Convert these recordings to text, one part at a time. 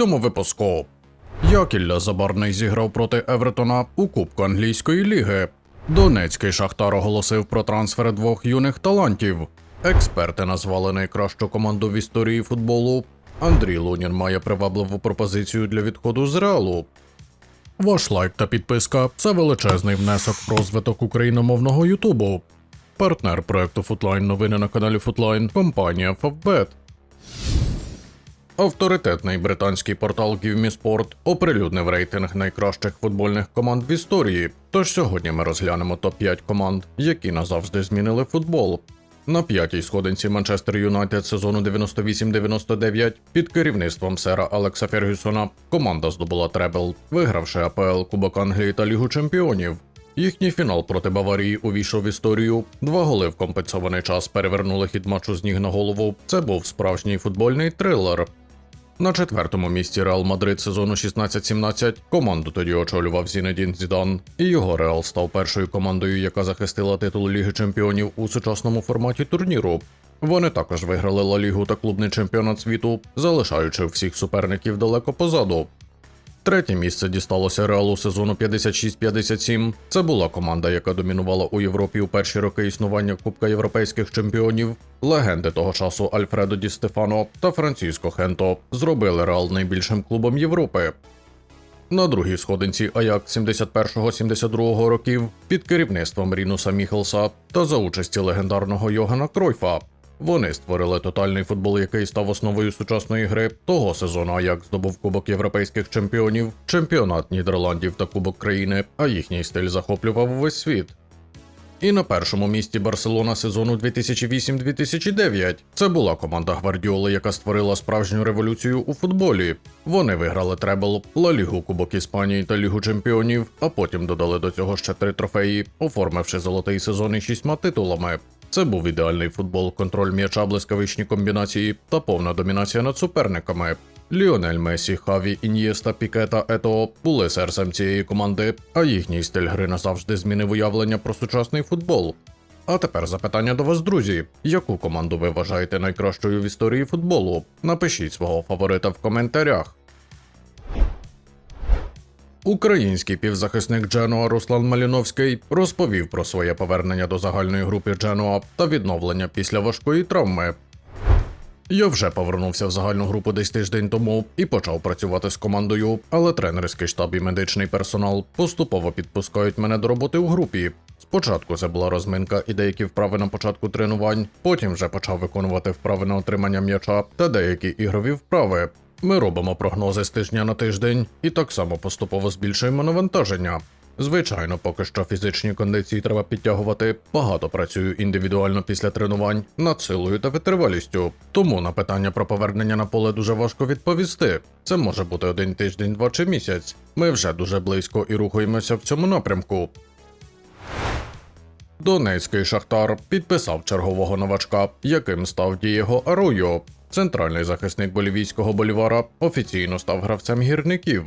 цьому випуску. Як Ілля Забарний зіграв проти Евертона у Кубку англійської ліги. Донецький Шахтар оголосив про трансфер двох юних талантів. Експерти назвали найкращу команду в історії футболу. Андрій Лунін має привабливу пропозицію для відходу з реалу. Ваш лайк та підписка це величезний внесок в розвиток україномовного Ютубу. Партнер проекту Футлайн новини на каналі Футлайн компанія Favbet. Авторитетний британський портал GiveMeSport оприлюднив рейтинг найкращих футбольних команд в історії. Тож сьогодні ми розглянемо топ-5 команд, які назавжди змінили футбол. На п'ятій сходинці Манчестер Юнайтед сезону 98-99 під керівництвом сера Алекса Фергюсона команда здобула требл, вигравши АПЛ Кубок Англії та Лігу Чемпіонів. Їхній фінал проти Баварії увійшов в історію. Два голи в компенсований час перевернули хід матчу з ніг на голову. Це був справжній футбольний трилер. На четвертому місці Реал Мадрид сезону 16-17 команду тоді очолював Зінедін Зідан, і його Реал став першою командою, яка захистила титул Ліги Чемпіонів у сучасному форматі турніру. Вони також виграли Ла Лігу та клубний чемпіонат світу, залишаючи всіх суперників далеко позаду. Третє місце дісталося Реалу сезону 56-57. Це була команда, яка домінувала у Європі у перші роки існування Кубка європейських чемпіонів. Легенди того часу Альфредо Ді Стефано та Франциско Хенто зробили Реал найбільшим клубом Європи. На другій сходинці Аяк 71-72 років під керівництвом Рінуса Міхелса та за участі легендарного Йогана Кройфа. Вони створили тотальний футбол, який став основою сучасної гри. Того сезону Аяк здобув Кубок європейських чемпіонів, чемпіонат Нідерландів та Кубок країни, а їхній стиль захоплював весь світ. І на першому місці Барселона сезону 2008-2009. Це була команда Гвардіоли, яка створила справжню революцію у футболі. Вони виграли требл, Ла Лігу, Кубок Іспанії та Лігу Чемпіонів, а потім додали до цього ще три трофеї, оформивши золотий сезон із шістьма титулами. Це був ідеальний футбол, контроль м'яча, блискавичні комбінації та повна домінація над суперниками. Ліонель Месі, Хаві, Ін'єста, Піке та Ето були серцем цієї команди, а їхній стиль гри назавжди змінив уявлення про сучасний футбол. А тепер запитання до вас, друзі: яку команду ви вважаєте найкращою в історії футболу? Напишіть свого фаворита в коментарях. Український півзахисник Дженуа Руслан Маліновський розповів про своє повернення до загальної групи Дженуа та відновлення після важкої травми. Я вже повернувся в загальну групу десь тиждень тому і почав працювати з командою, але тренерський штаб і медичний персонал поступово підпускають мене до роботи у групі. Спочатку це була розминка і деякі вправи на початку тренувань, потім вже почав виконувати вправи на отримання м'яча та деякі ігрові вправи. Ми робимо прогнози з тижня на тиждень і так само поступово збільшуємо навантаження. Звичайно, поки що фізичні кондиції треба підтягувати. Багато працюю індивідуально після тренувань над силою та витривалістю. Тому на питання про повернення на поле дуже важко відповісти. Це може бути один тиждень, два чи місяць. Ми вже дуже близько і рухаємося в цьому напрямку. Донецький Шахтар підписав чергового новачка, яким став Дієго Аруйо. Центральний захисник болівійського болівара офіційно став гравцем гірників.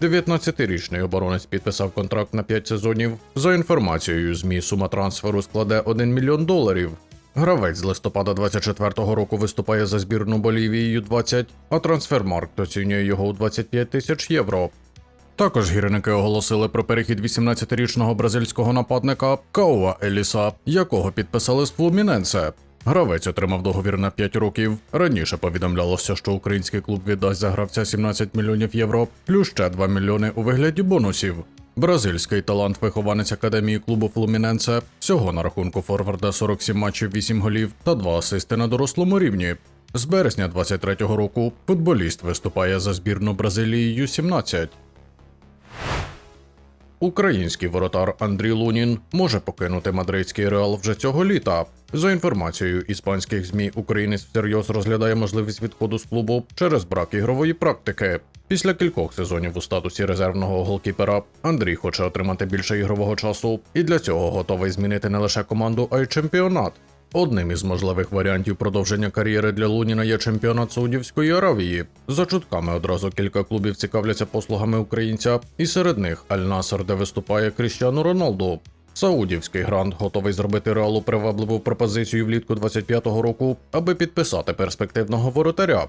19-річний оборонець підписав контракт на 5 сезонів. За інформацією ЗМІ, сума трансферу складе 1 мільйон доларів. Гравець з листопада 24-го року виступає за збірну Болівії Ю-20, а трансфермаркт оцінює його у 25 тисяч євро. Також гірники оголосили про перехід 18-річного бразильського нападника Кауа Еліса, якого підписали з Флуміненсе. Гравець отримав договір на 5 років. Раніше повідомлялося, що український клуб віддасть за гравця 17 мільйонів євро, плюс ще 2 мільйони у вигляді бонусів. Бразильський талант вихованець академії клубу Флуміненсе. Всього на рахунку Форварда 47 матчів, 8 голів та 2 асисти на дорослому рівні. З березня 23-го року футболіст виступає за збірну Бразилії Ю-17. Український воротар Андрій Лунін може покинути мадридський реал вже цього літа. За інформацією іспанських змі, українець всерйоз розглядає можливість відходу з клубу через брак ігрової практики. Після кількох сезонів у статусі резервного голкіпера Андрій хоче отримати більше ігрового часу і для цього готовий змінити не лише команду, а й чемпіонат. Одним із можливих варіантів продовження кар'єри для Луніна є чемпіонат Саудівської Аравії. За чутками одразу кілька клубів цікавляться послугами українця, і серед них Аль-Насер, де виступає Кріщану Роналду. Саудівський грант готовий зробити реалу привабливу пропозицію влітку 25-го року, аби підписати перспективного воротаря.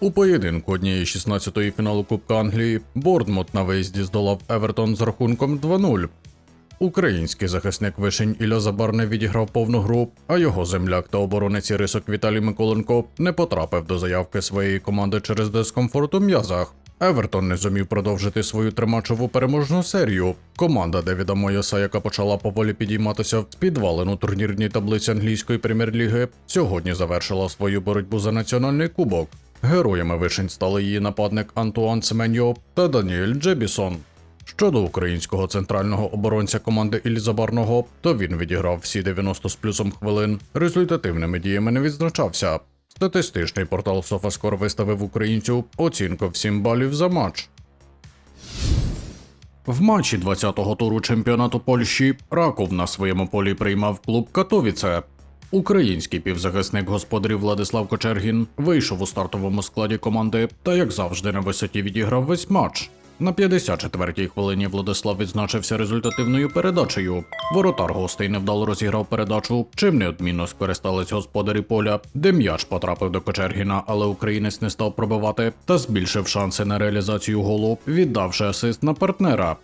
У поєдинку однієї 16-ї фіналу Кубка Англії Бордмут на виїзді здолав Евертон з рахунком 2-0. Український захисник вишень Ілля Забарне відіграв повну гру, а його земляк та оборонець рисок Віталій Миколенко не потрапив до заявки своєї команди через дискомфорт у м'язах. Евертон не зумів продовжити свою тримачову переможну серію. Команда Девіда Моєса, яка почала поволі підійматися з підвалину турнірній таблиці англійської прем'єр-ліги, сьогодні завершила свою боротьбу за національний кубок. Героями вишень стали її нападник Антуан Семеньо та Даніель Джебісон. Щодо українського центрального оборонця команди Ільзабарного, то він відіграв всі 90 з плюсом хвилин. Результативними діями не відзначався. Статистичний портал SofaScore виставив українцю оцінку в 7 балів за матч. В матчі 20-го туру чемпіонату Польщі Раков на своєму полі приймав клуб Катовіце. Український півзахисник господарів Владислав Кочергін вийшов у стартовому складі команди та, як завжди, на висоті відіграв весь матч. На 54-й хвилині Владислав відзначився результативною передачею. Воротар гостей невдало розіграв передачу, чим неодмінно скористались господарі поля, де м'яч потрапив до Кочергіна, але українець не став пробивати та збільшив шанси на реалізацію голу, віддавши асист на партнера.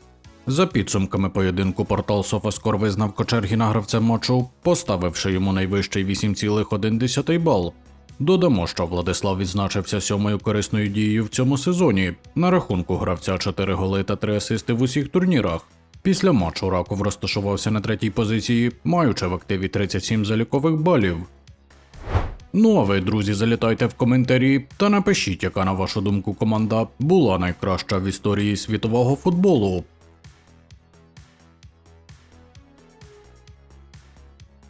За підсумками поєдинку портал SofaScore визнав Кочергіна гравцем матчу, поставивши йому найвищий 8,1 бал. Додамо, що Владислав відзначився сьомою корисною дією в цьому сезоні. На рахунку гравця 4 голи та 3 асисти в усіх турнірах. Після матчу Раков розташувався на третій позиції, маючи в активі 37 залікових балів. Ну а ви, друзі, залітайте в коментарі та напишіть, яка на вашу думку команда була найкраща в історії світового футболу.